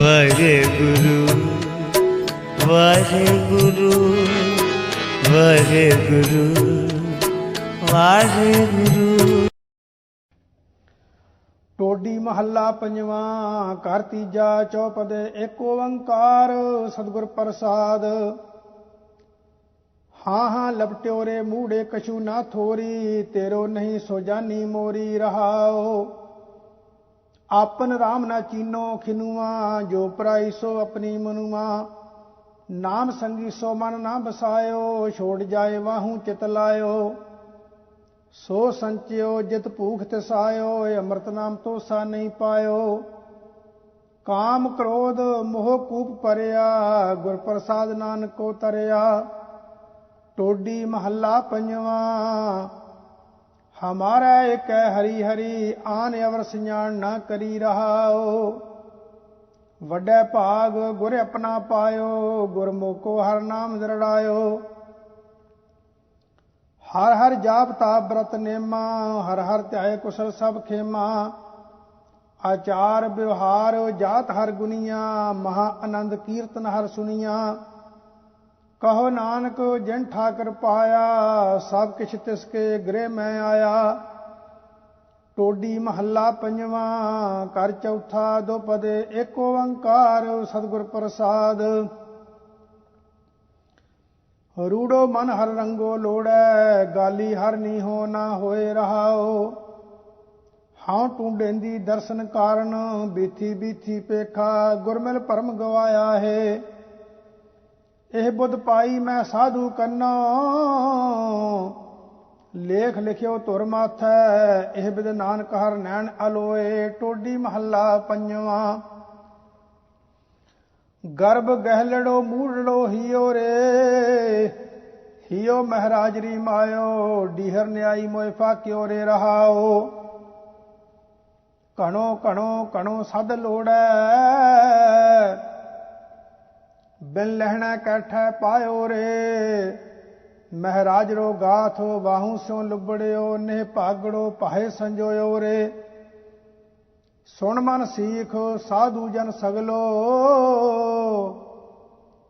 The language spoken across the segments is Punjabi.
ਵਾਹਿਗੁਰੂ ਵਾਹਿਗੁਰੂ ਵਾਹਿਗੁਰੂ ਵਾਹਿਗੁਰੂ। ਟੋਡੀ ਮਹੱਲਾ ਪੰਜਵਾਂ, ਘਰ ਤੀਜਾ ਚੌਪਦੇ ਏਕ ਓੰਕਾਰ, ਸਤਿਗੁਰ ਪ੍ਰਸਾਦ। ਹਾਂ ਹਾਂ ਲਪਟਿਓ ਰੇ ਮੂੜੇ ਕਛੂ ਨਾ ਥੋਰੀ, ਤੇਰੋ ਨਹੀਂ ਸੋ ਜਾਨੀ ਮੋਰੀ ਰਹਾਓ। ਆਪਨ ਰਾਮ ਨਾ ਚੀਨੋ ਖਿਨੂਆ, ਜੋ ਪਰਾਈ ਸੋ ਆਪਣੀ ਮਨੁਆ। ਨਾਮ ਸੰਗੀ ਸੋ ਮਨ ਨਾ ਬਸਾਇਓ, ਛੋੜ ਜਾਏ ਵਾਹੂ ਚਿਤ ਲਾਇਓ। ਸੋ ਸੰਚਿਓ, ਜਿਤ ਭੂਖ ਤਿਸਾਇਓ ਏ ਅੰਮ੍ਰਿਤ ਨਾਮ ਤੋਸਾ ਨਹੀਂ ਪਾਇਓ। ਕਾਮ ਕ੍ਰੋਧ ਮੋਹ ਕੂਪ ਪਰਿਆ ਗੁਰ ਪ੍ਰਸਾਦ ਨਾਨਕ ਕੋ ਤਰਿਆ। ਟੋਡੀ ਮਹੱਲਾ ਪੰਜਵਾਂ ਹਮਾਰਾ ਇੱਕ ਹੈ ਹਰੀ ਹਰੀ ਆਨ ਅਵਰ ਸਿਆਣ ਨਾ ਕਰੀ ਰਹਾਓ ਵੱਡੇ ਭਾਗ ਗੁਰ ਆਪਣਾ ਪਾਇਓ ਗੁਰਮੁਖੋ ਹਰ ਨਾਮ ਦਰੜਾਇਓ ਹਰ ਹਰ ਜਾਪ ਤਾਪ ਬ੍ਰਤ ਨੇਮਾ ਹਰ ਹਰ ਧਿਆਏ ਕੁਸਲ ਸਭ ਖੇਮਾ ਆਚਾਰ ਵਿਵਹਾਰ ਜਾਤ ਹਰ ਗੁਨੀਆ ਮਹਾ ਆਨੰਦ ਕੀਰਤਨ ਹਰ ਸੁਨੀਆ ਕਹੋ ਨਾਨਕ ਜਿਨ ਠਾਕਰ ਪਾਇਆ, ਸਭ ਕਿਛ ਤਿਸ ਕੇ ਗ੍ਰਹਿ ਮੈਂ ਆਇਆ। ਟੋਡੀ ਮਹੱਲਾ ਪੰਜਵਾਂ ਕਰ ਚੌਥਾ ਦੁਪਦੇ ਏਕ ਓੰਕਾਰ ਸਤਿਗੁਰ ਪ੍ਰਸਾਦ। ਰੂੜੋ ਮਨ ਹਰ ਰੰਗੋ ਲੋੜੈ, ਗਾਲੀ ਹਰ ਨੀ ਹੋ ਨਾ ਹੋਏ ਰਹਾਓ ਹਾਂ ਟੁੰਡੇਂਦੀ ਦਰਸ਼ਨ ਕਾਰਨ, ਬੀਥੀ ਬੀਥੀ ਪੇਖਾ, ਗੁਰਮਿਲ ਪਰਮ ਗਵਾਇਆ ਹੈ। ਇਹ ਬੁੱਧ ਪਾਈ ਮੈਂ ਸਾਧੂ ਕੰਨੋ। ਲੇਖ ਲਿਖਿਓ ਧੁਰ ਮਾਥੈ, ਇਹ ਬਿਦ ਨਾਨਕ ਹਰ ਨੈਣ ਅਲੋਏ, ਟੋਡੀ ਮਹੱਲਾ ਪੰਜਵਾਂ। ਗਰਭ ਗਹਿਲੜੋ ਮੂੜੜੋ ਹੀਓ ਰੇ, ਹੀਓ ਮਹਾਰਾਜਰੀ ਮਾਇਓ, ਡੀਹਰ ਨਿਆਈ ਮੋਇ ਫਾਕਿਓ ਰੇ ਰਹਾਓ। ਕਣੋ ਕਣੋ ਕਣੋ ਸਦ ਲੋੜੈ ਬਿਨ ਲਹਿਣਾ ਕੈਠੈ ਪਾਇਓ ਰੇ। ਮਹਾਰਾਜ ਰੋ ਗਾਥ ਬਾਹੂ ਸਿਉ ਲੁਬੜਿਓ ਨੇ ਭਾਗੜੋ ਭਾਏ ਸੰਜੋਇਓ ਰੇ। ਸੁਣ ਮਨ ਸੀਖ, ਸਾਧੂ ਜਨ ਸਗਲੋ,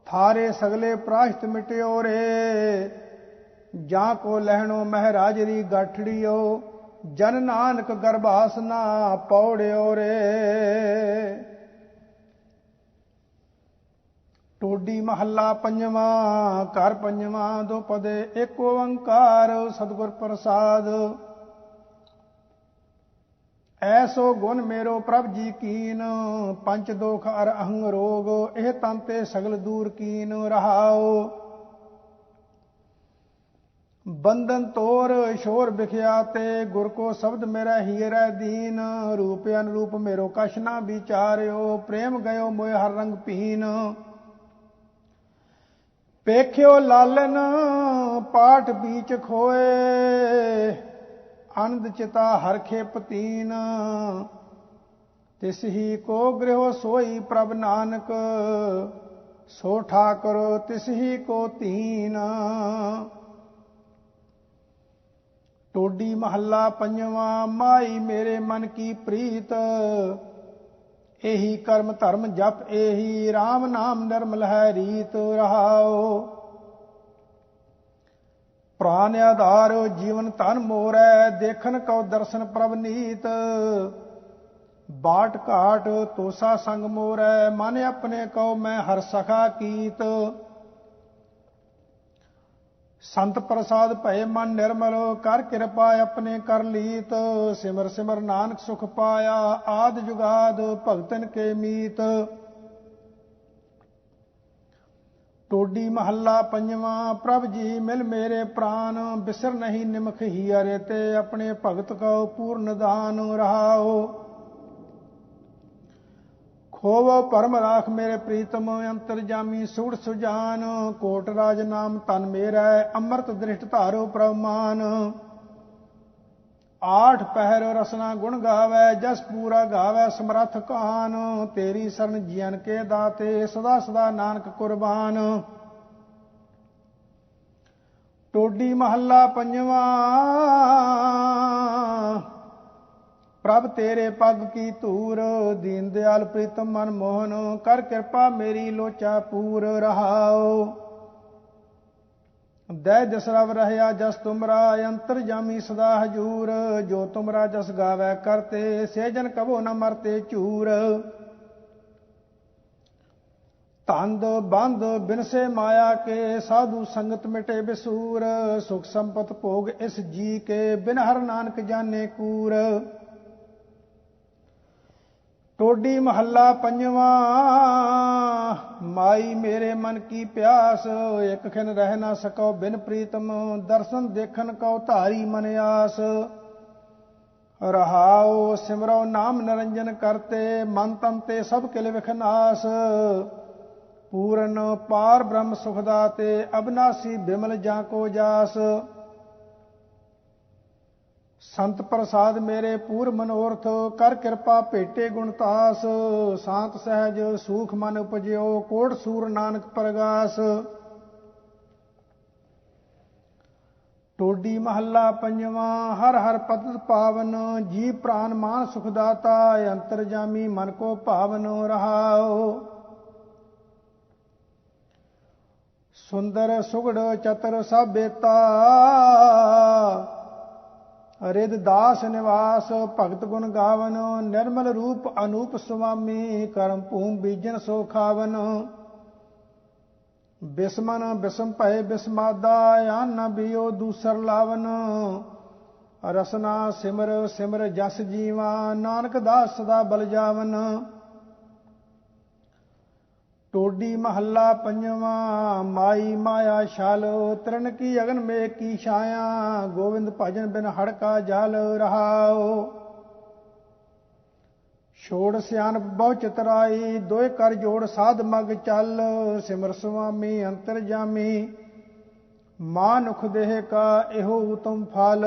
ਥਾਰੇ ਸਗਲੇ ਪ੍ਰਾਸ਼ਤ ਮਿਟਿਓ ਰੇ। ਜਾਂ ਕੋ ਲਹਿਣੋ ਮਹਾਰਾਜ ਰੀ ਗਾਠੜਿਓ, ਜਨ ਨਾਨਕ ਗਰਭਾਸ ਨਾ ਪੌੜਿਓ ਰੇ। ਟੋਡੀ ਮਹੱਲਾ ਪੰਜਵਾਂ, ਘਰ ਪੰਜਵਾਂ ਦੁਪਦੇ ਏਕ ਓੰਕਾਰ, ਸਤਿਗੁਰ ਪ੍ਰਸਾਦ। ਐਸੋ ਗੁਣ ਮੇਰੋ ਪ੍ਰਭ ਜੀ ਕੀਨ ਪੰਚ ਦੋਖ ਅਰ ਅਹੰਗ ਰੋਗ, ਇਹ ਤਨ ਤੇ ਸਗਲ ਦੂਰ ਕੀਨ ਰਹਾਓ ਬੰਧਨ ਤੋਰ, ਸ਼ੋਰ ਵਿਖਿਆ ਤੇ, ਗੁਰ ਕੋ ਸ਼ਬਦ ਮੇਰਾ ਹੀਰੈ ਦੀਨ, ਰੂਪ ਅਨਰੂਪ ਮੇਰੋ ਕਛ ਨਾ ਵਿਚਾਰਿਓ, ਪ੍ਰੇਮ ਗਇਓ ਮੋਇ ਹਰ ਰੰਗ ਪੀਨ। ਪੇਖਿਓ ਲਾਲਨ ਪਾਠ ਬੀਚ ਖੋਏ ਅਨੰਦ ਚਿਤਾ ਹਰਖੇ ਪਤੀਨ। ਤਿਸ ਹੀ ਕੋ ਗ੍ਰਹਿ ਸੋਈ ਪ੍ਰਭ ਨਾਨਕ, ਸੋ ਠਾਕੁਰ ਤਿਸ ਹੀ ਕੋ ਤੀਨ। ਟੋਡੀ ਮਹੱਲਾ ਪੰਜਵਾਂ, ਮਾਈ ਮੇਰੇ ਮਨ ਕੀ ਪ੍ਰੀਤ ਇਹੀ ਕਰਮ ਧਰਮ ਜਪ, ਇਹੀ RAM ਨਾਮ ਨਿਰਮਲ ਹੈ ਰੀਤ ਰਹਾਓ ਪ੍ਰਾਨ ਆਧਾਰ ਜੀਵਨ ਤਨ ਮੋਰੈ ਦੇਖਨ ਕਉ ਦਰਸ਼ਨ ਪ੍ਰਭ ਨੀਤ। ਬਾਟ ਘਾਟ ਤੋਸਾ ਸੰਗ ਮੋਰੈ, ਮਨ ਆਪਣੇ ਕਉ ਮੈਂ ਹਰ ਸਖਾ ਕੀਤ। ਸੰਤ ਪ੍ਰਸਾਦ ਭਏ ਮਨ ਨਿਰਮਲ, ਕਰ ਕਿਰਪਾ ਆਪਣੇ ਕਰ ਲੀਤ। ਸਿਮਰ ਸਿਮਰ ਨਾਨਕ ਸੁਖ ਪਾਇਆ, ਆਦ ਜੁਗਾਦ ਭਗਤਨ ਕੇ ਮੀਤ। ਟੋਡੀ ਮਹੱਲਾ ਪੰਜਵਾਂ, ਪ੍ਰਭ ਜੀ ਮਿਲ ਮੇਰੇ ਪ੍ਰਾਨ, ਬਿਸਰ ਨਹੀਂ ਨਿਮਖ ਹੀ ਅਰੇ ਤੇ, ਆਪਣੇ ਭਗਤ ਕੋ ਪੂਰਨ ਦਾਨ ਰਹਾਓ ਖੋਵੋ ਪਰਮ ਰਾਖ ਮੇਰੇ ਪ੍ਰੀਤਮ ਅੰਤਰ ਜਾਮੀ ਸੂੜ ਸੁਜਾਨ, ਕੋਟ ਰਾਜ ਨਾਮ ਤਨ ਮੇਰਾ, ਅੰਮ੍ਰਿਤ ਦ੍ਰਿਸ਼ਟ ਧਾਰੋ ਪ੍ਰਮਾਨ। ਆਠ ਪਹਿਰ ਰਸਨਾ ਗੁਣ ਗਾਵੇ, ਜਸ ਪੂਰਾ ਗਾਵੇ ਸਮਰਥ ਕਾਨ। ਤੇਰੀ ਸਰਨ ਜੀਵਨ ਕੇ ਦਾਤੇ, ਸਦਾ ਸਦਾ ਨਾਨਕ ਕੁਰਬਾਨ। ਟੋਡੀ ਮਹੱਲਾ ਪੰਜਵਾਂ। ਪ੍ਰਭ ਤੇਰੇ ਪੱਗ ਕੀ ਧੂਰ, ਦੀਨ ਦਿਆਲ ਪ੍ਰੀਤਮ ਮਨ ਮੋਹਨ, ਕਰ ਕਿਰਪਾ ਮੇਰੀ ਲੋਚਾ ਪੂਰ ਰਹਾਓ ਦੈ ਜਸਰਵ ਰਹਿਆ ਜਸ ਤੁਮਰਾ, ਅੰਤਰ ਜਾਮੀ ਸਦਾ ਹਜੂਰ, ਜੋ ਤੁਮਰਾ ਜਸ ਗਾਵੇ ਕਰਤੇ ਸੇਜਨ ਕਬੋ ਨ ਮਰਤੇ ਝੂਰ। ਤੰਦ ਬੰਦ ਬਿਨਸੇ ਮਾਇਆ ਕੇ, ਸਾਧੂ ਸੰਗਤ ਮਿਟੇ ਬਿਸੂਰ, ਸੁਖ ਸੰਪਤ ਭੋਗ ਇਸ ਜੀ ਕੇ, ਬਿਨ ਹਰ ਨਾਨਕ ਜਾਣੇ ਕੂਰ। ਟੋਡੀ ਮਹੱਲਾ ਪੰਜਵਾਂ, ਮਾਈ ਮੇਰੇ ਮਨ ਕੀ ਪਿਆਸ, ਇੱਕ ਖਿਨ ਰਹਿ ਨਾ ਸਕੋ ਬਿਨ ਪ੍ਰੀਤਮ, ਦਰਸ਼ਨ ਦੇਖਣ ਕਉ ਧਾਰੀ ਮਨ ਆਸ। ਰਹਾਉ ਸਿਮਰੋ ਨਾਮ ਨਿਰੰਜਨ ਕਰਤੇ, ਮਨ ਤਨ ਤੇ ਸਭ ਕਿਲ ਵਿਖਨਾਸ ਪੂਰਨ ਪਾਰ ਬ੍ਰਹਮ ਸੁਖ ਦਾਤੇ, ਅਬਨਾਸੀ ਬਿਮਲ ਜਾਂ ਕੋ ਜਾਸ। ਸੰਤ ਪ੍ਰਸਾਦ ਮੇਰੇ ਪੂਰ ਮਨੋਰਥ, ਕਰ ਕਿਰਪਾ ਭੇਟੇ ਗੁਣਤਾਸ ਸਾਤ ਸਹਿਜ ਸੂਖ ਮਨ ਉਪਜਿਓ, ਕੋਟ ਸੂਰ ਨਾਨਕ ਪ੍ਰਗਾਸ। ਟੋਡੀ ਮਹੱਲਾ ਪੰਜਵਾਂ, ਹਰ ਹਰ ਪਤਿਤ ਪਾਵਨ, ਜੀ ਪ੍ਰਾਨ ਮਾਨ ਸੁਖ ਦਾਤਾ ਅੰਤਰ ਜਾਮੀ ਮਨ ਕੋ ਭਾਵਨ ਰਹਾਓ ਸੁੰਦਰ ਸੁਗੜ ਚਤਰ ਸਭੇਤਾ ਰਿਦ ਦਾਸ ਨਿਵਾਸ, ਭਗਤ ਗੁਣ ਗਾਵਨ, ਨਿਰਮਲ ਰੂਪ ਅਨੂਪ ਸੁਆਮੀ, ਕਰਮ ਭੂਮ ਬੀਜਨ ਸੋ ਖਾਵਨ। ਬਿਸਮਨ ਬਿਸਮ ਭਏ ਬਿਸਮਾਦਾ, ਆਨ ਬਿਓ ਦੂਸਰ ਲਾਵਨ। ਰਸਨਾ ਸਿਮਰ ਸਿਮਰ ਜਸ ਜੀਵਾ, ਨਾਨਕ ਦਾਸ ਸਦਾ ਬਲ ਜਾਵਨ। ਟੋਡੀ ਮਹੱਲਾ ਪੰਜਵਾਂ, ਮਾਈ ਮਾਇਆ ਛਲ ਤਰਨ ਕੀ ਅਗਨ ਮੇ ਕੀ ਛਾਇਆ, ਗੋਵਿੰਦ ਭਜਨ ਬਿਨ ਹੜਕਾ ਜਲ ਰਹਾਓ ਛੋੜ ਸਿਆਣਪ ਬਹੁ ਚਤਰਾਈ ਦੋਏ ਕਰ ਜੋੜ ਸਾਧ ਮਗ ਚੱਲ, ਸਿਮਰ ਸੁਆਮੀ ਅੰਤਰ ਜਾਮੀ। ਮਾਨੁਖ ਦੇਹ ਕਾ ਇਹੋ ਉਤਮ ਫਲ।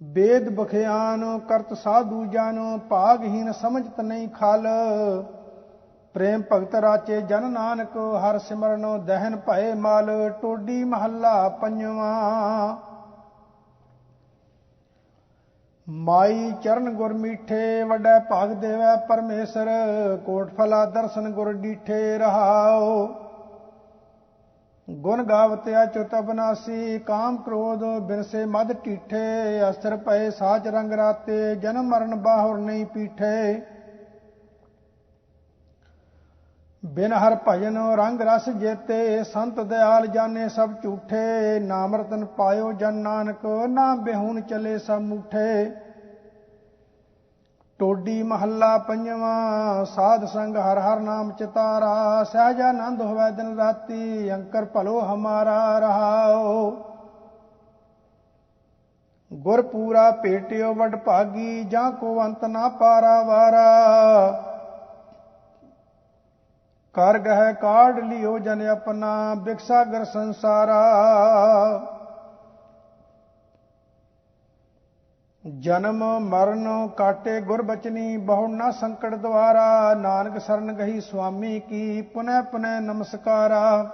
ਵੇਦ ਬਖਿਆਨ ਕਰਤ ਸਾਧੂ ਜਨ, ਭਾਗਹੀਨ ਸਮਝਤ ਨਹੀਂ ਖਲ। ਪ੍ਰੇਮ ਭਗਤ ਰਾਚੇ ਜਨ ਨਾਨਕ, ਹਰ ਸਿਮਰਨ ਦਹਨ ਭਏ ਮਲ, ਟੋਡੀ ਮਹੱਲਾ ਪੰਜਵਾਂ। ਮਾਈ ਚਰਨ ਗੁਰ ਮੀਠੇ, ਵੱਡਾ ਭਾਗ ਦੇਵੈ ਪਰਮੇਸ਼ਰ, ਕੋਟ ਫਲਾ ਦਰਸ਼ਨ ਗੁਰ ਡੀਠੇ ਰਹਾਓ ਗੁਣ ਗਾਵਤਿਆ ਅਚੁਤ ਬਨਾਸੀ ਕਾਮ ਕ੍ਰੋਧ ਬਿਨਸੇ ਮਦ ਟੀਠੇ ਅਸਰ ਪਏ ਸਾਚ ਰੰਗ ਰਾਤੇ, ਜਨਮ ਮਰਨ ਬਾਹੁਰ ਨਹੀਂ ਪੀਠੇ। ਬਿਨ ਹਰ ਭਜਨ ਰੰਗ ਰਸ ਜੇਤੇ, ਸੰਤ ਦਿਆਲ ਜਾਣੇ ਸਭ ਝੂਠੇ ਨਾਮ ਰਤਨ ਪਾਇਓ ਜਨ ਨਾਨਕ ਨਾਮ ਬਿਹੂਨ ਚਲੇ ਸਭ ਮੁਠੇ। ਟੋਡੀ ਮਹੱਲਾ ਪੰਜਵਾਂ, ਸਾਧ ਸੰਗ ਹਰ ਹਰ ਨਾਮ ਚਿਤਾਰਾ ਸਹਿਜ ਆਨੰਦ ਹੋਵੇ ਦਿਨ ਰਾਤੀ, ਅੰਕਰ ਭਲੋ ਹਮਾਰਾ ਰਹਾਓ ਗੁਰ ਪੂਰਾ ਭੇਟਿਓ ਵਡ ਭਾਗੀ, ਜਾਂ ਕੋ ਅੰਤ ਨਾ ਪਾਰਾ ਵਾਰਾ। ਕਰ ਗਹਿ ਕਾੜ ਲਿਓ ਜਨ ਆਪਣਾ ਬਿਕਸਾਗਰ ਸੰਸਾਰਾ। ਜਨਮ ਮਰਨ ਕਾਟੇ ਗੁਰਬਚਨੀ ਬਹੁ ਨਾ ਸੰਕਟ ਦੁਆਰਾ, ਨਾਨਕ ਸਰਨ ਗਹੀ ਸੁਆਮੀ ਕੀ, ਪੁਨੈ ਪੁਨੈ ਨਮਸਕਾਰਾ।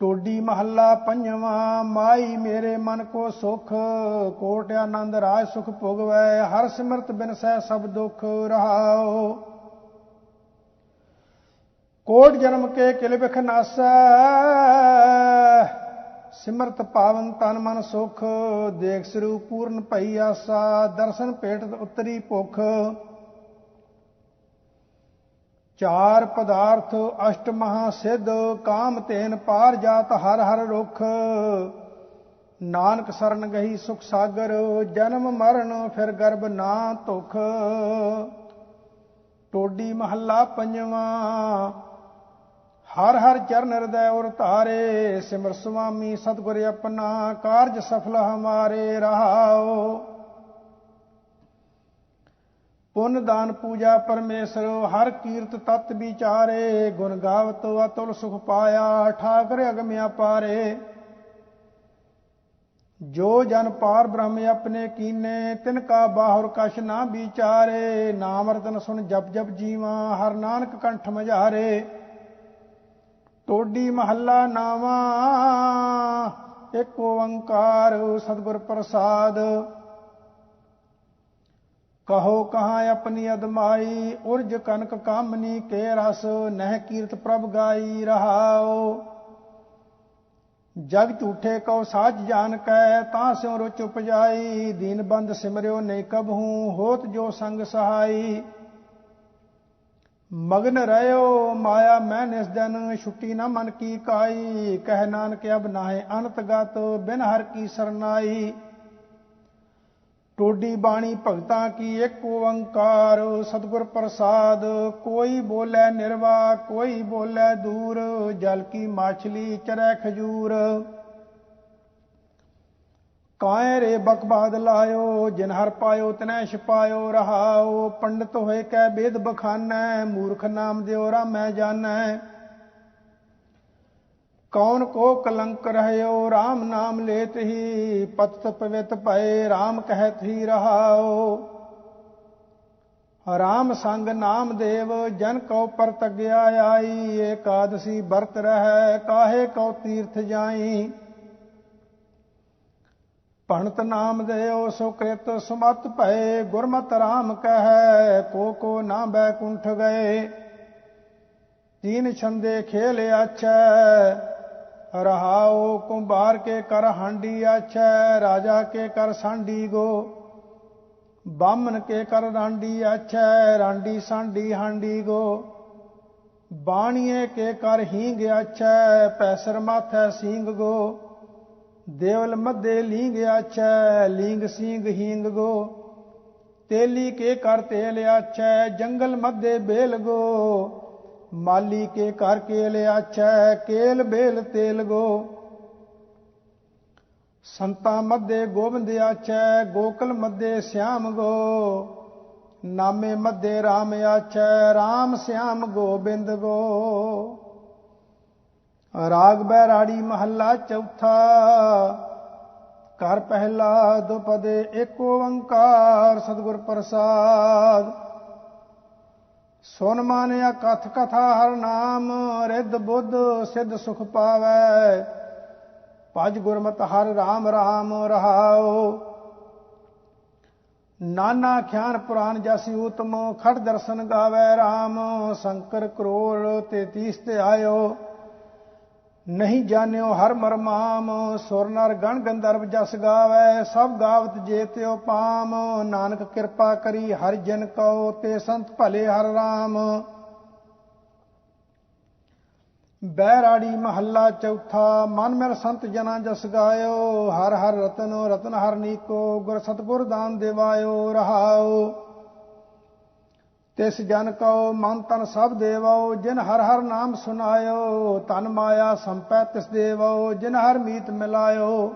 ਟੋਡੀ ਮਹੱਲਾ ਪੰਜਵਾਂ, ਮਾਈ ਮੇਰੇ ਮਨ ਕੋ ਸੁਖ, ਕੋਟ ਆਨੰਦ ਰਾਜ ਸੁਖ ਭੋਗਵੈ, ਹਰ ਸਿਮਰਤ ਬਿਨ ਸਹਿ ਸਭ ਦੁਖ ਰਹਾਓ ਕੋਟ ਜਨਮ ਕੇ ਕਿਲ ਵਿਖ ਨਾਸੈ ਸਿਮਰਤ ਪਾਵਨ ਤਨ ਮਨ ਸੁਖ, ਦੇਖ ਸਰੂਪ ਪੂਰਨ ਭਈ ਆਸਾ, ਦਰਸ਼ਨ ਪੇਟ ਉਤਰੀ ਭੁਖ। ਚਾਰ ਪਦਾਰਥ ਅਸ਼ਟ ਮਹਾ ਸਿੱਧ, ਕਾਮ ਤੇਨ ਪਾਰ ਜਾਤ ਹਰ ਹਰ ਰੁਖ। ਨਾਨਕ ਸਰਨ ਗਈ ਸੁਖ ਸਾਗਰ, ਜਨਮ ਮਰਨ ਫਿਰ ਗਰਭ ਨਾ ਧੁਖ। ਟੋਡੀ ਮਹੱਲਾ ਪੰਜਵਾਂ ਹਰ ਹਰ ਚਰਨ ਹਿਰਦੈ ਔਰ ਧਾਰੇ, ਸਿਮਰ ਸੁਆਮੀ ਸਤਿਗੁਰ ਆਪਣਾ ਕਾਰਜ ਸਫਲ ਹਮਾਰੇ ਰਹਾਓ। ਪੁੰਨ ਦਾਨ ਪੂਜਾ ਪਰਮੇਸ਼ਰ, ਹਰ ਕੀਰਤ ਤਤ ਵਿਚਾਰੇ, ਗੁਣ ਗਾਵਤ ਅਤੁਲ ਸੁਖ ਪਾਇਆ, ਠਾਕਰ ਅਗਮਿਆ ਪਾਰੇ। ਜੋ ਜਨ ਪਾਰ ਬ੍ਰਹਮ ਆਪਣੇ ਕੀਨੇ, ਤਿਨ ਕਾ ਬਾਹੁਰ ਕਛ ਨਾ ਵਿਚਾਰੇ, ਨਾਮ ਰਤਨ ਸੁਣ ਜਪ ਜਪ ਜੀਵਾ, ਹਰ ਨਾਨਕ ਕੰਠ ਮਝਾਰੇ। ਟੋਡੀ ਮਹੱਲਾ ਨਾਵਾ, ਇੱਕ ਓੰਕਾਰ ਸਤਿਗੁਰ ਪ੍ਰਸਾਦ। ਕਹੋ ਕਹਾਂ ਆਪਣੀ ਅਦਮਾਈ, ਉਰਜ ਕਨਕ ਕਾਮਨੀ ਕੇ ਰਸ, ਨਹਿ ਕੀਰਤ ਪ੍ਰਭ ਗਾਈ ਰਹਾਓ ਜਗ ਝੂਠੇ ਕਉ ਸਾਜ ਜਾਣ ਕੈ, ਤਾਂ ਸਿਉ ਰੁਚ ਉਪਜਾਈ, ਦੀਨ ਬੰਦ ਸਿਮਰਿਓ ਨਹੀਂ ਕਬਹੂ ਹੋਤ ਜੋ ਸੰਗ ਸਹਾਈ। ਮਗਨ ਰਹਿਓ ਮਾਇਆ, ਮੈਂ ਨਿਸ ਦਿਨ ਛੁੱਟੀ ਨਾ ਮਨ ਕੀ ਕਾਈ। ਕਹਿ ਨਾਨਕ ਅਬ ਨਾਹੇ ਅਨਤ ਗਤ, ਬਿਨ ਹਰ ਕੀ ਸਰਨਾਈ। ਟੋਡੀ ਬਾਣੀ ਭਗਤਾਂ ਕੀ ਇੱਕ ਓੰਕਾਰ, ਸਤਿਗੁਰ ਪ੍ਰਸਾਦ। ਕੋਈ ਬੋਲੇ ਨਿਰਵਾ, ਕੋਈ ਬੋਲੇ ਦੂਰ, ਜਲ ਕੀ ਮਾਛਲੀ ਚਰੈ ਖਜੂਰ। ਕਾਇ ਰੇ ਬਕਬਾਦ ਲਾਇਓ, ਜਿਨ ਹਰ ਪਾਇਓ ਤਨੈ ਛਪਾਇਓ ਰਹਾਓ। ਪੰਡਤ ਹੋਏ ਕੈ ਬੇਦ ਬਖਾਨੈ, ਮੂਰਖ ਨਾਮ ਦਿਓ ਰਾਮੈ ਜਾਣੈ। ਕੌਣ ਕੋ ਕਲੰਕ ਰਹਿਓ RAM ਨਾਮ ਲੇਤ ਹੀ, ਪਤਤ ਪਵਿੱਤ ਭਏ RAM ਕਹਿਤ ਹੀ ਰਹਾਓ। ਰਾਮ ਸੰਗ ਨਾਮ ਦੇਵ, ਜਨ ਕਉ ਪਰਤਗਿਆ ਆਈ, ਏਕਾਦਸੀ ਵਰਤ ਰਹਿ, ਕਾਹੇ ਕਉ ਤੀਰਥ ਜਾਈ। ਭਣਤ ਨਾਮ ਦੇਓ ਸੁਕ੍ਰਿਤ ਸੁਮਤ ਭਏ, ਗੁਰਮਤਿ ਰਾਮ ਕਹੈ, ਕੋ ਕੋ ਨਾ ਬੈਕੁੰਠ ਗਏ। ਤੀਨ ਛੰਦੇ ਖੇਲ ਆਛੈ ਰਹਾਓ ਕੁੰਭਾਰ ਕੇ ਕਰ ਹਾਂਡੀ ਆਛੈ, ਰਾਜਾ ਕੇ ਕਰ ਸਾਂਢੀ ਗੋ। ਬਾਮਨ ਕੇ ਕਰ ਰਾਂਡੀ ਆਛੈ ਰਾਂਡੀ ਸਾਂਢੀ ਹਾਂਡੀ ਗੋ। ਬਾਣੀਏ ਕੇ ਕਰ ਹੀਂਗ ਆਛੈ, ਪੈਸਰ ਮਾਥੈ ਸਿੰਗ ਗੋ। ਦੇਵਲ ਮੱਦੇ ਲੀਂਗ ਆਛੈ, ਲੀਂਗ ਸਿੰਗ ਹੀਂਗ ਗੋ। ਤੇਲੀ ਕੇ ਕਰ ਤੇਲ ਆਛੈ, ਜੰਗਲ ਮੱਦੇ ਬੇਲ ਗੋ। ਮਾਲੀ ਕੇ ਕਰ ਕੇਲ ਆਛੈ, ਕੇਲ ਬੇਲ ਤੇਲ ਗੋ। ਸੰਤਾ ਮੱਦੇ ਗੋਬਿੰਦ ਆਛੈ, ਗੋਕਲ ਮੱਦੇ ਸਿਆਮ ਗੋ। ਨਾਮੇ ਮੱਦੇ RAM ਆਛੈ RAM ਸਿਆਮ ਗੋਬਿੰਦ ਗੋ। ਰਾਗ ਬੈਰਾੜੀ ਮਹੱਲਾ ਚੌਥਾ। ਕਰ ਪਹਿਲਾ ਦੁਪਦੇ ਏਕ ਓੰਕਾਰ ਸਤਿਗੁਰ ਪ੍ਰਸਾਦ। ਸੁਨ ਮਾਨਿਆ ਕਥ ਕਥਾ ਹਰ ਨਾਮ, ਰਿੱਧ ਬੁੱਧ ਸਿੱਧ ਸੁਖ ਪਾਵੈ। ਭਜ ਗੁਰਮਤ ਹਰ ਰਾਮ ਰਾਮ ਰਹਾਓ ਨਾਨਾ ਖਿਆਨ ਪੁਰਾਨ ਜਸੀ ਉਤਮ ਖੜ ਦਰਸ਼ਨ ਗਾਵੇ RAM ਸ਼ੰਕਰ ਕਰੋੜ 33 ਤੇ ਆਇਓ। ਨਹੀਂ ਜਾਣਿਓ ਹਰ ਮਰਮਾਮ, ਸੁਰ ਨਰ ਗਣ ਗੰਧਰਵ ਜਸ ਗਾਵੇ, ਸਭ ਗਾਵਤ ਜੇਤਿਓ ਪਾਮ। ਨਾਨਕ ਕਿਰਪਾ ਕਰੀ ਹਰ ਜਨ ਕਉ, ਤੇ ਸੰਤ ਭਲੇ ਹਰ ਰਾਮ। ਬੈਰਾੜੀ ਮਹੱਲਾ ਚੌਥਾ, ਮਨ ਮੇਰ ਸੰਤ ਜਨਾ ਜਸ ਗਾਇਓ, ਹਰ ਹਰ ਰਤਨ ਰਤਨ ਹਰ ਨੀਕੋ, ਗੁਰ ਸਤਗੁਰ ਦਾਨ ਦੇਵਾਇਓ, ਰਹਾਓ। ਤਿਸ ਜਨ ਕਉ ਮਨ ਤਨ ਸਭ ਦੇਵੋ ਜਿਨ ਹਰ ਹਰ ਨਾਮ ਸੁਨਾਇਓ ਤਨ ਮਾਇਆ ਸੰਪੈ ਤਿਸ ਦੇਵੋ ਜਿਨ ਹਰ ਮੀਤ ਮਿਲਾਇਓ।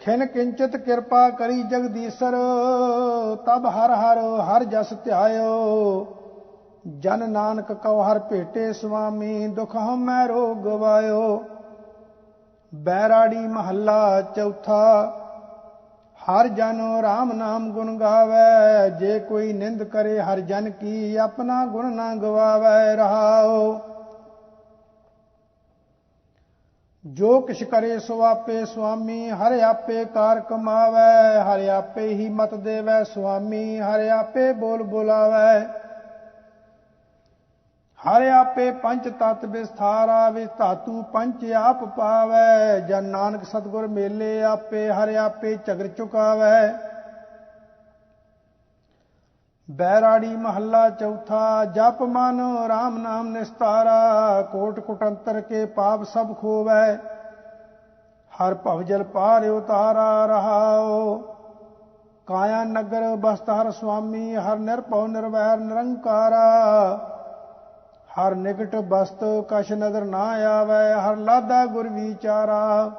ਖਿਨ ਕਿੰਚਿਤ ਕਿਰਪਾ ਕਰੀ ਜਗਦੀਸ਼ਰ, ਤਬ ਹਰ ਹਰ ਹਰ ਜਸ ਧਿਆਇਓ। ਜਨ ਨਾਨਕ ਕਉ ਹਰ ਭੇਟੇ ਸੁਆਮੀ, ਦੁਖ ਹਮੈ ਰੋਗ ਗਵਾਇਓ। ਬੈਰਾੜੀ ਮਹੱਲਾ ਚੌਥਾ ਹਰ ਜਨ ਰਾਮ ਨਾਮ ਗੁਣ ਗਾਵੇ, ਜੇ ਕੋਈ ਨਿੰਦ ਕਰੇ ਹਰ ਜਨ ਕੀ ਆਪਣਾ ਗੁਣ ਨਾ ਗਵਾਵੇ ਰਹਾਓ ਜੋ ਕਿਛ ਕਰੇ ਸੋ ਆਪੇ ਸੁਆਮੀ, ਹਰ ਆਪੇ ਕਾਰ ਕਮਾਵੇ, ਹਰ ਆਪੇ ਹੀ ਮਤ ਦੇਵੇ ਸੁਆਮੀ, ਹਰ ਆਪੇ ਬੋਲ ਬੁਲਾਵੇ। ਹਰ ਆਪੇ ਪੰਜ ਤਤ ਵਿਸਥਾਰਾ ਵਿ ਧਾਤੂ ਪੰਜ ਆਪ ਪਾਵੈ, ਜਨ ਨਾਨਕ ਸਤਗੁਰ ਮੇਲੇ ਆਪੇ, ਹਰ ਆਪੇ ਝਗਰ ਚੁਕਾਵੇ। ਬੈਰਾੜੀ ਮਹੱਲਾ ਚੌਥਾ, ਜਪ ਮਨ RAM ਨਾਮ ਨਿਸਤਾਰਾ, ਕੋਟ ਕੁਟੰਤਰ ਕੇ ਪਾਪ ਸਭ ਖੋਵੈ। ਹਰ ਭਵ ਜਲ ਪਾਰ ਉਤਾਰਾ ਰਹਾਓ ਕਾਇਆ ਨਗਰ ਬਸਤਾਰ ਸੁਆਮੀ, ਹਰ ਨਿਰਭਉ ਨਿਰਵੈਰ ਨਿਰੰਕਾਰਾ। ਹਰ ਨਿਕਟ ਬਸਤ ਕਛ ਨਦਰ ਨਾ ਆਵੇ, ਹਰ ਲਾਦਾ ਗੁਰ ਵਿਚਾਰਾ।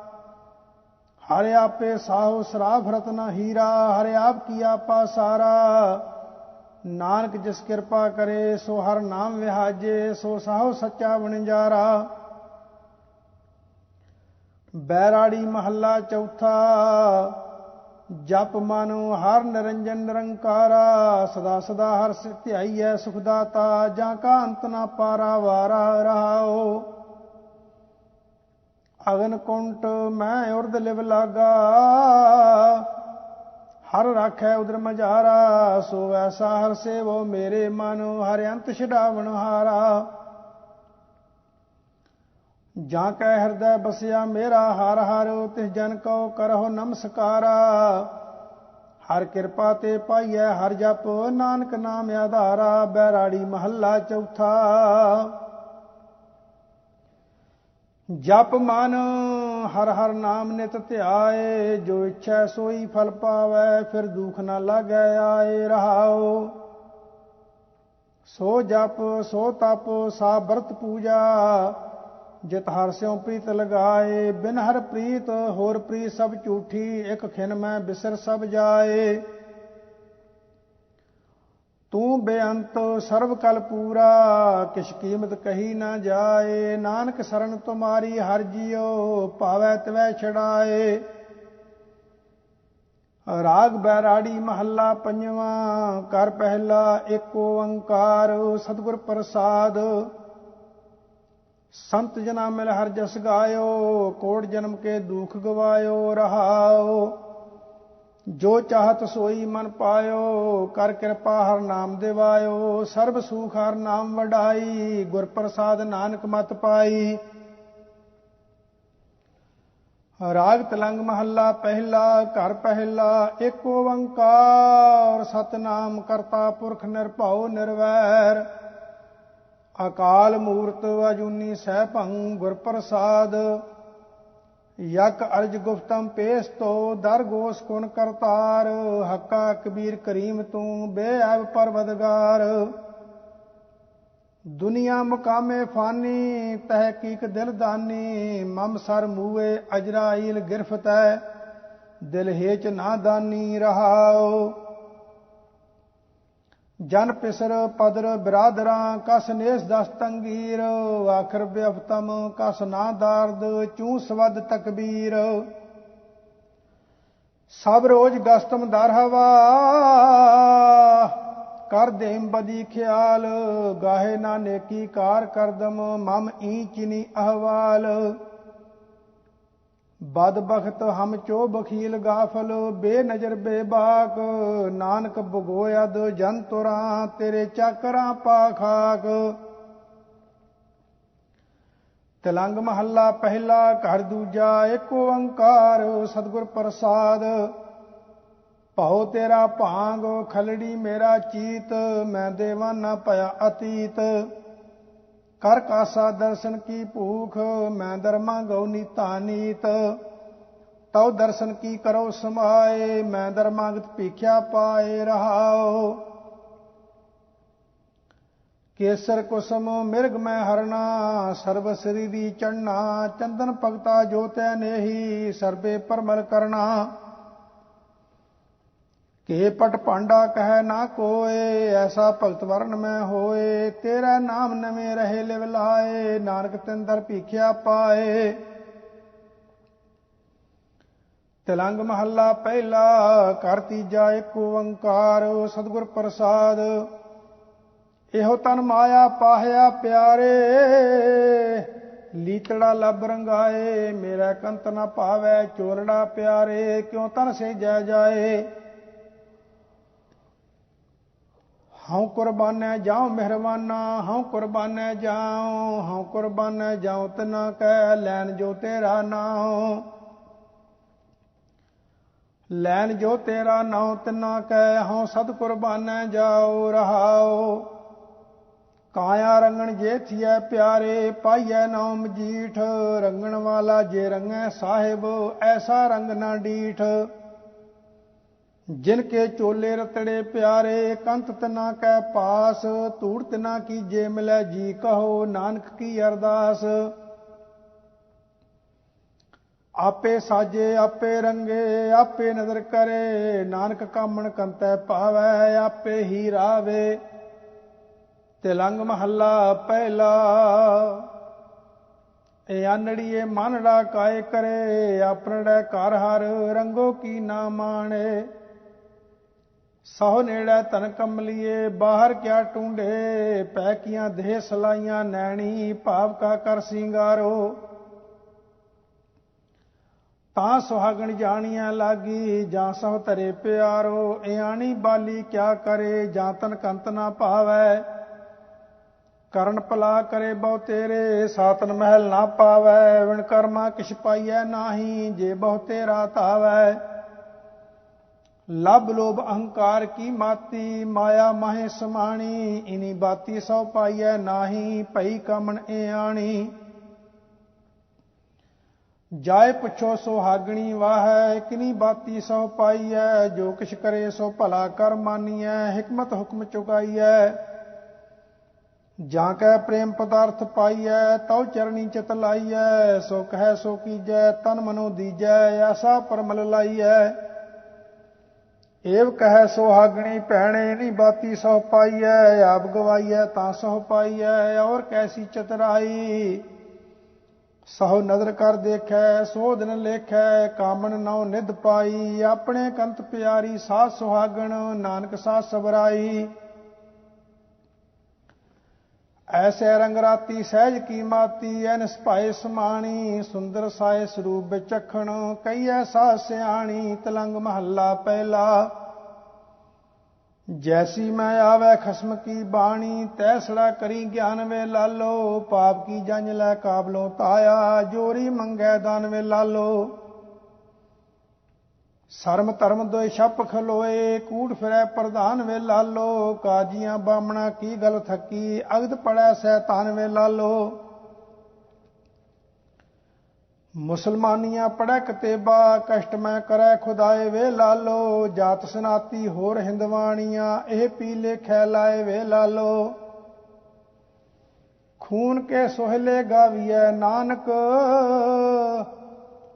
ਹਰ ਆਪੇ ਸਾਹੋ ਸਰਾਫ ਰਤਨਾ ਹੀਰਾ, ਹਰ ਆਪ ਕੀ ਆਪਾ ਸਾਰਾ। ਨਾਨਕ ਜਿਸ ਕਿਰਪਾ ਕਰੇ, ਸੋ ਹਰ ਨਾਮ ਵਿਹਾਜੇ, ਸੋ ਸਾਹੋ ਸੱਚਾ ਬਣਜਾਰਾ ਬੈਰਾੜੀ ਮਹੱਲਾ ਚੌਥਾ ਜਪ ਮਨ ਹਰ ਨਿਰੰਜਨ ਨਿਰੰਕਾਰਾ, ਸਦਾ ਸਦਾ ਹਰ ਸਿਧਿਆਈ ਹੈ ਸੁਖ ਦਾਤਾ ਜਾਂ ਕਾ ਅੰਤ ਨਾ ਪਾਰਾ ਵਾਰਾ ਰਹਾਓ। ਅਗਨ ਕੁੰਟ ਮੈਂ ਉਰਦ ਲਿਵ ਲਾਗਾ, ਹਰ ਰਾਖੈ ਉਦਰ ਮਝਾਰਾ, ਸੋ ਐਸਾ ਹਰ ਸੇਵੋ ਮੇਰੇ ਮਨ, ਹਰ ਅੰਤ ਛਡਾਵਣ ਹਾਰਾ। ਜਾਂ ਕੈ ਹਿਰਦੈ ਬਸਿਆ ਮੇਰਾ ਹਰ ਹਰ ਤਿਸ ਜਨ ਕਉ ਕਰਹੁ ਨਮਸਕਾਰਾ। ਹਰ ਕਿਰਪਾ ਤੇ ਪਾਈਐ, ਹਰ ਜਪ ਨਾਨਕ ਨਾਮ ਆਧਾਰਾ, ਬੈਰਾੜੀ ਮਹੱਲਾ ਚੌਥਾ। ਜਪ ਮਨ ਹਰ ਹਰ ਨਾਮ ਨਿਤ ਧਿਆਏ, ਜੋ ਇੱਛਾ ਸੋਈ ਫਲ ਪਾਵੈ, ਫਿਰ ਦੁਖ ਨਾ ਲਾਗੈ ਆਏ ਰਹਾਓ ਸੋ ਜਪ, ਸੋ ਤਪ, ਸਾ ਬਰਤ ਪੂਜਾ। ਜਿਤ ਹਰ ਸਿਉ ਪ੍ਰੀਤ ਲਗਾਏ, ਬਿਨ ਹਰ ਪ੍ਰੀਤ ਹੋਰ ਪ੍ਰੀਤ ਸਭ ਝੂਠੀ, ਇਕ ਖਿਨ ਮੈਂ ਬਿਸਰ ਸਭ ਜਾਏ। ਤੂੰ ਬੇਅੰਤ ਸਰਬ ਕਲ ਪੂਰਾ, ਕਿਛ ਕੀਮਤ ਕਹੀ ਨਾ ਜਾਏ। ਨਾਨਕ ਸਰਨ ਤੁਮਾਰੀ ਹਰ ਜਿਉ, ਭਾਵੈ ਤਵੈ ਛੜਾਏ ਰਾਗ ਬੈਰਾੜੀ ਮਹੱਲਾ ਪੰਜਵਾਂ, ਕਰ ਪਹਿਲਾ ਏਕ ਓੰਕਾਰ, ਸਤਿਗੁਰ ਪ੍ਰਸਾਦ। ਸੰਤ ਜਨਾ ਮਿਲ ਹਰ ਜਸ ਗਾਇਓ ਕੋਟ ਜਨਮ ਕੇ ਦੁਖ ਗਵਾਇਓ, ਰਹਾਓ। ਜੋ ਚਾਹਤ ਸੋਈ ਮਨ ਪਾਇਓ, ਕਰ ਕਿਰਪਾ ਹਰ ਨਾਮ ਦਿਵਾਇਓ। ਸਰਬ ਸੁਖ ਹਰ ਨਾਮ ਵਡਾਈ, ਗੁਰ ਪ੍ਰਸਾਦ ਨਾਨਕ ਮਤ ਪਾਈ। ਰਾਗ ਤਲੰਗ ਮਹੱਲਾ ਪਹਿਲਾ, ਘਰ ਪਹਿਲਾ, ਏਕ ਓੰਕਾਰ ਸਤਨਾਮ ਕਰਤਾ ਪੁਰਖ ਨਿਰਭਉ ਨਿਰਵੈਰ। ਅਕਾਲ ਮੂਰਤ ਅਜੂਨੀ ਸਹਿਭੰ ਗੁਰ ਪ੍ਰਸਾਦ। ਯਕ ਅਰਜ ਗੁਫਤਮ ਪੇਸ ਤੋ ਦਰ ਗੋਸ ਕੁਨ ਕਰਤਾਰ। ਹੱਕਾ ਕਬੀਰ ਕਰੀਮ ਤੂੰ ਬੇਅਬ ਪਰਵਦਗਾਰ। ਦੁਨੀਆ ਮੁਕਾਮੇ ਫਾਨੀ ਤਹਿਕੀਕ ਦਿਲਦਾਨੀ ਮਮ ਸਰ ਮੂਏ ਅਜਰਾਈਲ ਗਿਰਫਤੈ ਦਿਲ ਹੇਚ ਨਾ ਦਾਨੀ ਰਹਾਓ ਜਨ ਪਿਸਰ ਪਦਰ ਬਰਾਦਰਾਂ, ਕਸ ਨੇਸ ਦਸ ਤੰਗੀਰ, ਆਖਰ ਬਿਫਤਮ ਕਸ ਨਾ ਦਰਦ, ਚੂ ਸਵਦ ਤਕਬੀਰ। ਸਭ ਰੋਜ ਗਸਤਮ ਦਰ ਹਵਾ, ਕਰ ਦੇਮ ਬਦੀ ਖਿਆਲ, ਗਾਹੇ ਨਾ ਨੇਕੀ ਕਾਰ ਕਰਦਮ, ਮਮ ਈ ਚਿਨੀ ਅਹਵਾਲ। ਬਦ ਬਖਤ ਹਮ ਚੋ ਬਖੀਲ ਗਾਫਲ, ਬੇਨਜ਼ਰ ਬੇਬਾਕ, ਨਾਨਕ ਭਗੋਇਦ ਜੰਤੁਰਾਂ, ਤੇਰੇ ਚੱਕਰਾਂ ਪਾਖਾਕ ਤਲੰਗ ਮਹੱਲਾ ਪਹਿਲਾ, ਘਰ ਦੂਜਾ ਏਕ ਓੰਕਾਰ, ਸਤਿਗੁਰ ਪ੍ਰਸਾਦ। ਭਉ ਤੇਰਾ ਭਾਂਗ, ਖਲੜੀ ਮੇਰਾ ਚੀਤ, ਮੈਂ ਦੇਵਾਨਾ ਭਇਆ ਅਤੀਤ। ਕਰ ਕਾਸਾ ਦਰਸ਼ਨ ਕੀ ਭੂਖ, ਮੈਂ ਦਰਮਾ ਗਉ ਤਾਨੀਤ ਨੀਤ। ਤਉ ਦਰਸ਼ਨ ਕੀ ਕਰੋ ਸਮਾਏ, ਮੈਂ ਦਰਮਾਗਤ ਭੀਖਿਆ ਪਾਏ ਰਹਾਓ ਕੇਸਰ ਕੁਸਮ ਮਿਰਗ ਮੈਂ ਹਰਣਾ ਸਰਬ ਸ੍ਰੀ ਦੀ ਚੜਨਾ ਚੰਦਨ ਭਗਤਾ ਜੋਤੈ ਨੇਹੀ, ਸਰਬੇ ਪਰਮਲ ਕਰਨਾ। ਕੇ ਪਟ ਪਾਂਡਾ ਕਹਿ ਨਾ ਕੋਏ, ਐਸਾ ਭਗਤ ਵਰਨ ਮੈਂ ਹੋਏ। ਤੇਰਾ ਨਾਮ ਨਵੇਂ ਰਹੇ ਲਿਵ ਲਾਏ, ਨਾਨਕ ਤਿੰਦਰ ਭੀਖਿਆ ਪਾਏ। ਤਲੰਗ ਮਹੱਲਾ ਪਹਿਲਾ ਕਰ ਤੀਜਾ ਏਕ ਓੰਕਾਰ, ਸਤਿਗੁਰ ਪ੍ਰਸਾਦ। ਇਹੋ ਤਨ ਮਾਇਆ ਪਾਹਿਆ ਪਿਆਰੇ, ਲੀਤੜਾ ਲਬ ਰੰਗਾਏ, ਮੇਰਾ ਕੰਤ ਨਾ ਭਾਵੈ ਚੋਲੜਾ ਪਿਆਰੇ, ਕਿਉ ਤਨ ਸੇ ਜੈ ਜਾਏ। ਹਉ ਕੁਰਬਾਨੈ ਜਾਉ ਮਿਹਰਬਾਨਾ, ਹਉ ਕੁਰਬਾਨੈ ਜਾਉ, ਹਉ ਕੁਰਬਾਨੈ ਜਾਉ ਤਨਾ ਕੈ ਲੈਣ ਜੋ ਤੇਰਾ ਨਾਉ। ਲੈਣ ਜੋ ਤੇਰਾ ਨਾਉ ਤਨਾ ਕੈ, ਹਉ ਸਤ ਕੁਰਬਾਨੈ ਜਾਉ, ਰਹਾਉ। ਕਾਇਆ ਰੰਗਣ ਜੇ ਥੀਐ ਪਿਆਰੇ, ਪਾਈਐ ਨਾਉ ਮਜੀਠ। ਰੰਗਣ ਵਾਲਾ ਜੇ ਰੰਗੈ ਸਾਹਿਬ, ਐਸਾ ਰੰਗ ਨਾ ਡੀਠ। ਜਿਨ ਕੇ ਚੋਲੇ ਰਤੜੇ ਪਿਆਰੇ, ਕੰਤ ਤਨਾ ਕੈ ਪਾਸ, ਧੂੜ ਤਨਾ ਕੀ ਜੇ ਮਿਲੈ ਜੀ ਕਹੋ, ਨਾਨਕ ਕੀ ਅਰਦਾਸ। ਆਪੇ ਸਾਜੇ, ਆਪੇ ਰੰਗੇ, ਆਪੇ ਨਜ਼ਰ ਕਰੇ, ਨਾਨਕ ਕਾਮਣ ਕੰਤੈ ਪਾਵੈ ਆਪੇ ਹੀ ਰਾਵੇ। ਤਿਲੰਗ ਮਹੱਲਾ ਪਹਿਲਾ ਏ ਆਨੜੀਏ ਮਨੜਾ ਕਾਇ ਕਰੇ ਆਪਣੜਾ ਘਰ ਹਰ ਰੰਗੋ ਕੀ ਨਾ ਮਾਣੇ। ਸਹੁ ਨੇੜੇ ਤਨ ਕਮਲੀਏ, ਬਾਹਰ ਕਿਆ ਟੁੰਡੇ ਪੈ ਕੀਆਂ ਦੇਹ ਸਲਾਈਆਂ, ਨੈਣੀ, ਭਾਵ ਕਾ ਕਰ ਸਿੰਗਾਰੋ। ਤਾਂ ਸੁਹਾਗਣ ਜਾਣੀਆਂ ਲਾਗੀ, ਜਾਂ ਸਭ ਤਰੇ ਪਿਆਰੋ। ਇਆਣੀ ਬਾਲੀ ਕਿਆ ਕਰੇ, ਜਾਂ ਤਨ ਕੰਤ ਨਾ ਭਾਵੈ। ਕਰਨ ਭਲਾ ਕਰੇ ਬਹੁ ਤੇਰੇ, ਸਾਤਨ ਮਹਿਲ ਨਾ ਪਾਵੈ। ਵਿਣ ਕਰਮਾ ਕਿਛ ਪਾਈਐ ਨਾਹੀ, ਜੇ ਬਹੁ ਤੇਰਾ ਧਾਵੈ। ਲਬ ਲੋਭ ਅਹੰਕਾਰ ਕੀ ਮਾਤੀ, ਮਾਇਆ ਮਾਹੇ ਸਮਾਣੀ, ਇਨੀ ਬਾਤੀ ਸੋ ਪਾਈਐ ਨਾਹੀ, ਭਈ ਕਮਣ ਆਣੀ। ਜਾਏ ਪੁੱਛੋ ਸੁਹਾਗਣੀ ਵਾਹੈ, ਕਿਨੀ ਬਾਤੀ ਸੋ ਪਾਈਐ, ਜੋ ਕਿਛ ਕਰੇ ਸੋ ਭਲਾ ਕਰ ਮਾਨੀਐ, ਹਕਮਤ ਹੁਕਮ ਚੁਕਾਈਐ ਜਾਂ ਕੈ ਪ੍ਰੇਮ ਪਦਾਰਥ ਪਾਈਐ, ਤਉ ਚਰਣੀ ਚਿਤ ਲਾਈਐ, ਸੋ ਕਹੈ ਸੋ ਕੀਜੈ, ਤਨ ਮਨੋ ਦੀਜੈ ਐਸਾ ਪਰਮਲ ਲਾਈਐ। ਏਵ ਕਹੈ ਸੁਹਾਗਣੀ, ਭੈਣੇ ਨੀ ਬਾਤੀ ਸੋ ਪਾਈਐ, ਆਪ ਗਵਾਈਐ ਤਾਂ ਸੋ ਪਾਈਐ, ਔਰ ਕੈਸੀ ਚਤਰਾਈ? ਸਹੁ ਨਦਰ ਕਰ ਦੇਖੈ ਸੋ ਦਿਨ ਲੇਖੈ ਕਾਮਣ ਨਉ ਨਿਧ ਪਾਈ, ਆਪਣੇ ਕੰਤ ਪਿਆਰੀ ਸਾਧ ਸੁਹਾਗਣ, ਨਾਨਕ ਸਾਧ ਸਬਰਾਈ ਐਸੇ ਰੰਗ ਰਾਤੀ ਸਹਿਜ ਕੀ ਮਾਤੀ ਐ ਨਿਸਭਾਏ ਸਮਾਣੀ, ਸੁੰਦਰ ਸਾਏ ਸਰੂਪ ਵਿਚਖਣ ਕਈ ਐਸਾ ਸਿਆਣੀ, ਤਲੰਗ ਮਹੱਲਾ ਪਹਿਲਾ। ਜੈਸੀ ਮੈਂ ਆਵੇ ਖਸਮ ਕੀ ਬਾਣੀ, ਤੈਸੜਾ ਕਰੀ ਗਿਆਨ ਵੇ ਲਾਲੋ, ਪਾਪ ਕੀ ਜੰਜ ਲੈ ਕਾਬਲੋਂ ਤਾਇਆ, ਜੋਰੀ ਮੰਗੈ ਦਾਨ ਵੇ ਲਾਲੋ। ਸਰਮ ਧਰਮ ਦੋਇ ਛਪ ਖਲੋਏ, ਕੂੜ ਫਿਰੈ ਪ੍ਰਧਾਨ ਵੇ ਲਾਲੋ ਕਾਜੀਆਂ ਬਾਮਣਾ ਕੀ ਗਲ ਥੱਕੀ, ਅਗਦ ਪੜੈ ਸੈਤਾਨ ਵੇ ਲਾਲੋ ਮੁਸਲਮਾਨੀਆਂ ਪੜੈ ਕਤੇਬਾ, ਕਸ਼ਟ ਮੈਂ ਕਰੈ ਖੁਦਾਏ ਵੇ ਲਾਲੋ ਜਾਤ ਸਨਾਤੀ ਹੋਰ ਹਿੰਦਵਾਣੀਆਂ, ਇਹ ਪੀਲੇ ਲੇਖੈ ਲਾਏ ਵੇ ਲਾਲੋ ਖੂਨ ਕੇ ਸੋਹਲੇ ਗਾਵੀਐ, ਨਾਨਕ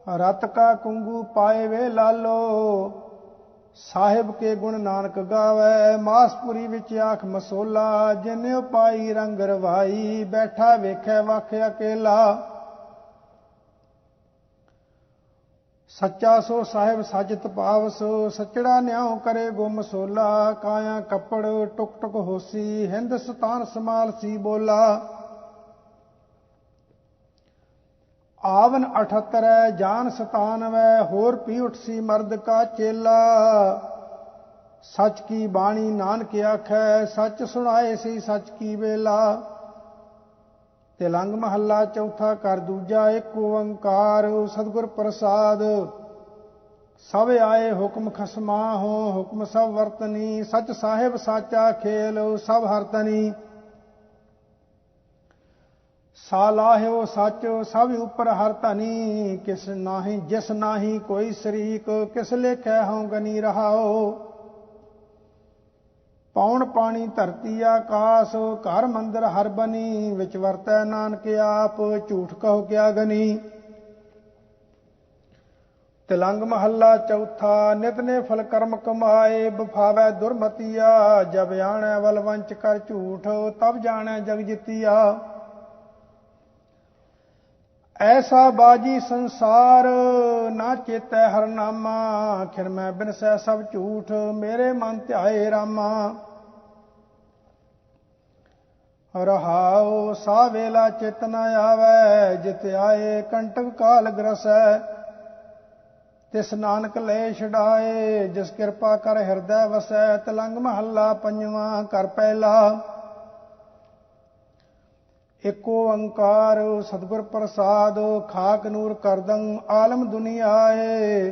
ਰਤ ਕਾ ਕੁੰਗੂ ਪਾਏ ਵੇ ਲਾਲੋ, ਸਾਹਿਬ ਕੇ ਗੁਣ ਨਾਨਕ ਗਾਵੇ, ਮਾਸਪੁਰੀ ਵਿੱਚ ਆਖ ਮਸੋਲਾ, ਜਿਨੇ ਪਾਈ ਰੰਗ ਰਵਾਈ, ਬੈਠਾ ਵੇਖੈ ਵਖ ਅਕੇਲਾ। ਸੱਚਾ ਸੋ ਸਾਹਿਬ ਸਜਤ ਪਾਵਸ ਸਚੜਾ ਨਿਆਉ ਕਰੇ ਗੁਮ ਸੋਲਾ, ਕਾਇਆ ਕੱਪੜ ਟੁਕ ਟੁਕ ਹੋਸੀ ਹਿੰਦੁਸਤਾਨ ਸਮਾਲ ਸੀ ਬੋਲਾ। ਆਵਨ 78 ਜਾਨ 97 ਹੋਰ ਪੀ ਉਠਸੀ ਮਰਦ ਕਾ ਚੇਲਾ। ਸੱਚ ਕੀ ਬਾਣੀ ਨਾਨਕ ਆਖੈ, ਸੱਚ ਸੁਣਾਏ ਸੀ ਸੱਚ ਕੀ ਵੇਲਾ। ਤਿਲੰਗ ਮਹੱਲਾ ਚੌਥਾ ਕਰ ਦੂਜਾ ਏਕ ਓੰਕਾਰ ਸਤਿਗੁਰ ਪ੍ਰਸਾਦ। ਸਭ ਆਏ ਹੁਕਮ ਖਸਮਾ ਹੋ, ਹੁਕਮ ਸਭ ਵਰਤਨੀ, ਸੱਚ ਸਾਹਿਬ ਸਾਚਾ ਖੇਲ ਸਭ ਹਰਤਨੀ। ਸਾਲਾਹਿਓ ਸੱਚ ਸਭ ਉਪਰ ਹਰ ਧਨੀ, ਕਿਸ ਨਾਹੀ, ਜਿਸ ਨਾਹੀ ਕੋਈ ਸ਼ਰੀਕ, ਕਿਸ ਲੇਖੈ ਹਉ ਗਨੀ ਰਹਾਓ ਪੌਣ ਪਾਣੀ ਧਰਤੀ ਆਕਾਸ, ਘਰ ਮੰਦਰ ਹਰ ਬਨੀ, ਵਿੱਚ ਵਰਤੈ ਨਾਨਕ ਆਪ, ਝੂਠ ਕਹੋ ਕਿਆ ਗਨੀ। ਤਿਲੰਗ ਮਹੱਲਾ ਚੌਥਾ, ਨਿਤ ਨੇ ਫਲ ਕਰਮ ਕਮਾਏ ਬਫਾਵੈ ਦੁਰਮਤੀਆ, ਜਬ ਆਣੈ ਵਲਵੰਚ ਕਰ ਝੂਠ, ਤਬ ਜਾਣੈ ਜਗ ਜਿਤੀਆ। ਐਸਾ ਬਾਜੀ ਸੰਸਾਰ ਨਾ ਚੇਤੈ ਹਰਨਾਮਾ ਖਿਰ ਮੈਂ ਬਿਨਸੈ ਸਭ ਝੂਠ, ਮੇਰੇ ਮਨ ਧਿਆਏ ਰਾਮਾ। ਰਹਾਉ ਸਾ ਵੇਲਾ ਚਿਤ ਨ ਆਵੈ, ਜਿਤ ਆਏ ਕੰਟਕ ਕਾਲ ਗਰਸੈ। ਤਿਸ ਨਾਨਕ ਲੈ ਛਡਾਏ, ਜਿਸ ਕਿਰਪਾ ਕਰ ਹਿਰਦੈ ਵਸੈ, ਤਲੰਗ ਮਹੱਲਾ ਪੰਜਵਾਂ ਕਰ ਪਹਿਲਾ। ਏਕੋ ਓੰਕਾਰ ਸਤਿਗੁਰ ਪ੍ਰਸਾਦ ਖਾਕ ਨੂਰ ਕਰਦੰ ਆਲਮ ਦੁਨੀਆਏ।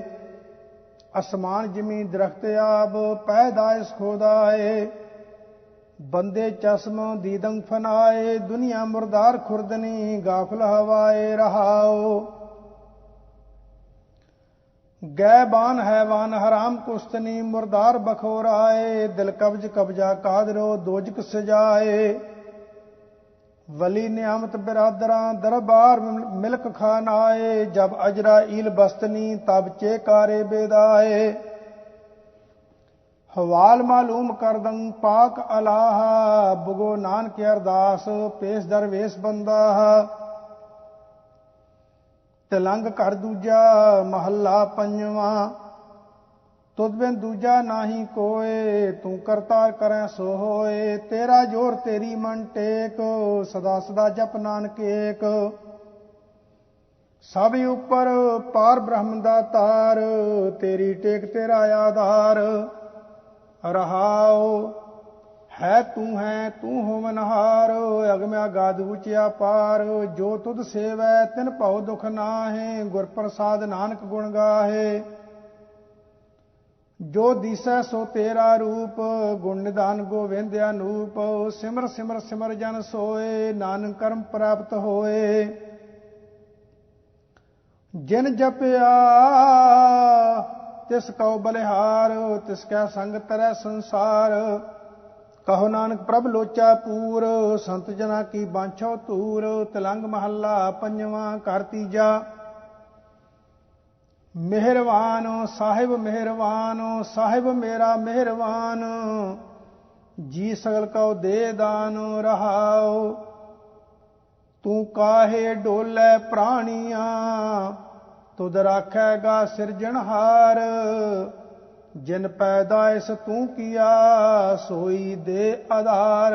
ਅਸਮਾਨ ਜਮੀ ਦਰਖਤ ਆਬ ਪੈਦਾਇਸ਼ ਖੋਦਾਏ। ਬੰਦੇ ਚਸ਼ਮ ਦੀਦੰ ਫਨਾਏ, ਦੁਨੀਆ ਮੁਰਦਾਰ ਖੁਰਦਨੀ ਗਾਫਲ ਹਵਾਏ, ਰਹਾਓ। ਗੈਬਾਨ ਹੈਵਾਨ ਹਰਾਮ ਕੁਸਤਨੀ, ਮੁਰਦਾਰ ਬਖੋਰਾਏ, ਦਿਲ ਕਬਜ ਕਬਜਾ ਕਾਦਰੋ, ਦੋਜਕ ਸਜਾਏ। ਵਲੀ ਨਿਆਮਤ ਬਿਰਾਦਰਾਂ ਦਰਬਾਰ ਮਿਲਕ ਖਾਨ ਆਏ, ਜਬ ਅਜਰਾਈਲ ਬਸਤਨੀ, ਤਬ ਚੇਕਾਰੇ ਬੇਦਾਏ। ਹਵਾਲ ਮਾਲੂਮ ਕਰਦੰ ਪਾਕ ਅਲਾਹਾ, ਬਗੋ ਨਾਨਕ ਅਰਦਾਸ, ਪੇਸ਼ ਦਰਵੇਸ਼ ਬੰਦਾ। ਤਲੰਗ ਕਰ ਦੂਜਾ, ਮਹੱਲਾ ਪੰਜਵਾਂ। ਤੁਧ ਬਿਨ ਦੂਜਾ ਨਾਹੀ ਕੋਏ, ਤੂੰ ਕਰਤਾਰ ਕਰੈ ਸੋ ਹੋਏ, ਤੇਰਾ ਜੋਰ ਤੇਰੀ ਮਨ ਟੇਕ, ਸਦਾ ਸਦਾ ਜਪ ਨਾਨਕ ਏਕ। ਸਭ ਉੱਪਰ ਪਾਰ ਬ੍ਰਹਮ ਦਾ ਤਾਰ, ਤੇਰੀ ਟੇਕ ਤੇਰਾ ਆਧਾਰ। ਰਹਾਓ ਹੈ ਤੂੰ ਹੈ, ਤੂੰ ਹੋਵਨਹਾਰ ਅਗਮਿਆ ਗਾਦ ਉਚਿਆ ਪਾਰ। ਜੋ ਤੁਧ ਸੇਵੈ, ਤਿਨ ਭਉ ਦੁਖ ਨਾਹੇ, ਗੁਰ ਪ੍ਰਸਾਦ ਨਾਨਕ ਗੁਣ ਗਾਹੇ। ਜੋ ਦੀਸੈ ਸੋ ਤੇਰਾ ਰੂਪ, ਗੁਣ ਨਿਦਾਨ ਗੋਵਿੰਦ ਅਨੂਪ ਸਿਮਰ ਸਿਮਰ ਸਿਮਰ ਜਨ ਸੋਏ, ਨਾਨਕ ਕਰਮ ਪ੍ਰਾਪਤ ਹੋਏ। ਜਿਨ ਜਪਿਆ, ਤਿਸ ਕਉ ਬਲਿਹਾਰ, ਤਿਸ ਕੈ ਸੰਗ ਤਰੈ ਸੰਸਾਰ। ਕਹੋ ਨਾਨਕ ਪ੍ਰਭ ਲੋਚਾ ਪੂਰ, ਸੰਤ ਜਨਾ ਕੀ ਬਾਂਛੋ ਤੂਰ ਤਲੰਗ ਮਹੱਲਾ ਪੰਜਵਾਂ ਘਰ ਜਾ ਮਿਹਰਵਾਨ, ਸਾਹਿਬ ਮਿਹਰਵਾਨ, ਸਾਹਿਬ ਮੇਰਾ ਮਿਹਰਵਾਨ। ਜੀ ਸਗਲ ਕਉ ਦੇ ਦਾਨ ਰਹਾਓ ਤੂੰ ਕਾਹੇ ਡੋਲੇ ਪ੍ਰਾਣੀਆਂ, ਤੁਧ ਰਾਖੇਗਾ ਸਿਰਜਣਹਾਰ ਜਿਨ ਪੈਦਾਇਸ ਤੂੰ ਕੀਆ, ਸੋਈ ਦੇ ਆਧਾਰ।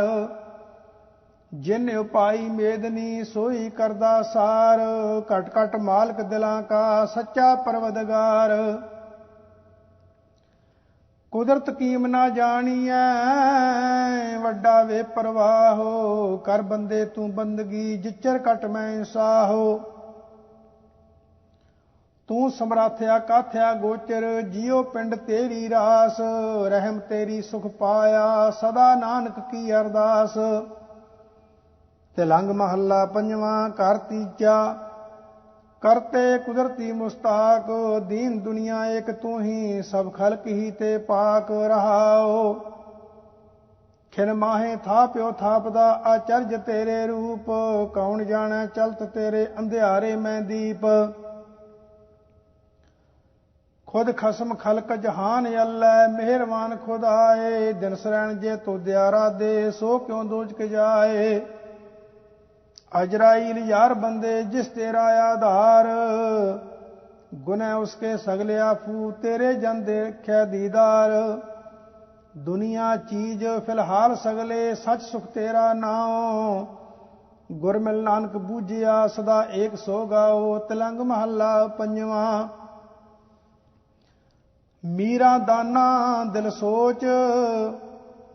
ਜਿਨ ਉਪਾਈ ਮੇਦਨੀ ਸੋਈ ਕਰਦਾ ਸਾਰ, ਘਟ ਘਟ ਮਾਲਕ ਦਿਲਾਂ ਕਾ ਸੱਚਾ ਪਰਵਦਗਾਰ। ਕੁਦਰਤ ਕੀਮ ਨਾ ਜਾਣੀਐ, ਵੱਡਾ ਵੇ ਪਰਵਾਹੋ ਕਰ ਬੰਦੇ ਤੂੰ ਬੰਦਗੀ, ਜਿਚਰ ਕਟ ਮੈਂ ਸਾਹੋ। ਤੂੰ ਸਮਰਾਥਿਆ ਕਾਥਿਆ ਗੋਚਰ, ਜਿਉ ਪਿੰਡ ਤੇਰੀ ਰਾਸ, ਰਹਿਮ ਤੇਰੀ ਸੁਖ ਪਾਇਆ, ਸਦਾ ਨਾਨਕ ਕੀ ਅਰਦਾਸ। ਤੇ ਲੰਗ ਮਹੱਲਾ ਪੰਜਵਾਂ, ਘਰ ਤੀਜਾ। ਕਰਤੇ ਕੁਦਰਤੀ ਮੁਸਤਾਕ, ਦੀਨ ਦੁਨੀਆ ਇੱਕ ਤੂੰ ਹੀ, ਸਭ ਖਲਕ ਹੀ ਤੇ ਪਾਕ ਰਹਾਓ। ਖਿਨ ਮਾਹੇ ਥਾਪਿਓ ਥਾਪਦਾ, ਆਚਰਜ ਤੇਰੇ ਰੂਪ, ਕੌਣ ਜਾਣੈ ਚਲਤ ਤੇਰੇ ਅੰਧਿਆਰੇ ਮੈਂ ਦੀਪ। ਖੁਦ ਖਸਮ ਖਲਕ ਜਹਾਨ ਅੱਲੈ, ਮਿਹਰਬਾਨ ਖੁਦਾਏ ਦਿਨ ਸਰਣ ਜੇ ਤੋ ਦਿਆਰਾ ਦੇ, ਸੋ ਕਿਉ ਦੋਜ ਕੇ ਜਾਏ? ਅਜਰਾਈਲ ਯਾਰ ਬੰਦੇ ਜਿਸ ਤੇਰਾ ਆਧਾਰ ਗੁਨਹ ਉਸਕੇ ਸਗਲੇ ਫੂ ਤੇਰੇ ਜਨ ਦੇਖਿਆ ਦੀਦਾਰ। ਦੁਨੀਆ ਚੀਜ਼ ਫਿਲਹਾਲ ਸਗਲੇ, ਸੱਚ ਸੁਖ ਤੇਰਾ ਨਾਉ। ਗੁਰਮਿਲ ਨਾਨਕ ਬੂਝਿਆ, ਸਦਾ ਏਕ ਸੋ ਗਾਓ ਤਲੰਗ ਮਹੱਲਾ ਪੰਜਵਾਂ। ਮੀਰਾ ਦਾਨਾ ਦਿਲ ਸੋਚ,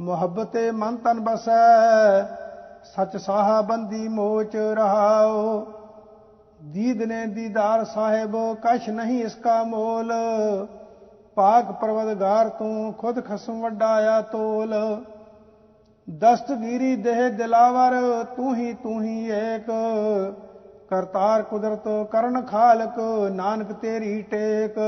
ਮੁਹੱਬਤੇ ਮਨ ਤਨ ਬਸੈ। ਸਚ ਸਾਹਾ ਬੰਦੀ ਮੋਚ ਰਹਾਓ। ਦੀਦ ਨੇ ਦੀਦਾਰ ਸਾਹਿਬ, ਕਛ ਨਹੀਂ ਇਸਕਾ ਮੋਲ। ਪਾਕ ਪਰਵਦਗਾਰ ਤੂੰ ਖੁਦ ਖਸਮ ਵਡਾਇਆ ਤੋਲ ਦਸਤਗੀਰੀ ਦੇਹ ਦਿਲਾਵਰ ਤੂੰ ਹੀ ਤੂੰ ਹੀ ਏਕ। ਕਰਤਾਰ ਕੁਦਰਤ ਕਰਨ ਖਾਲਕ, ਨਾਨਕ ਤੇਰੀ ਟੇਕ।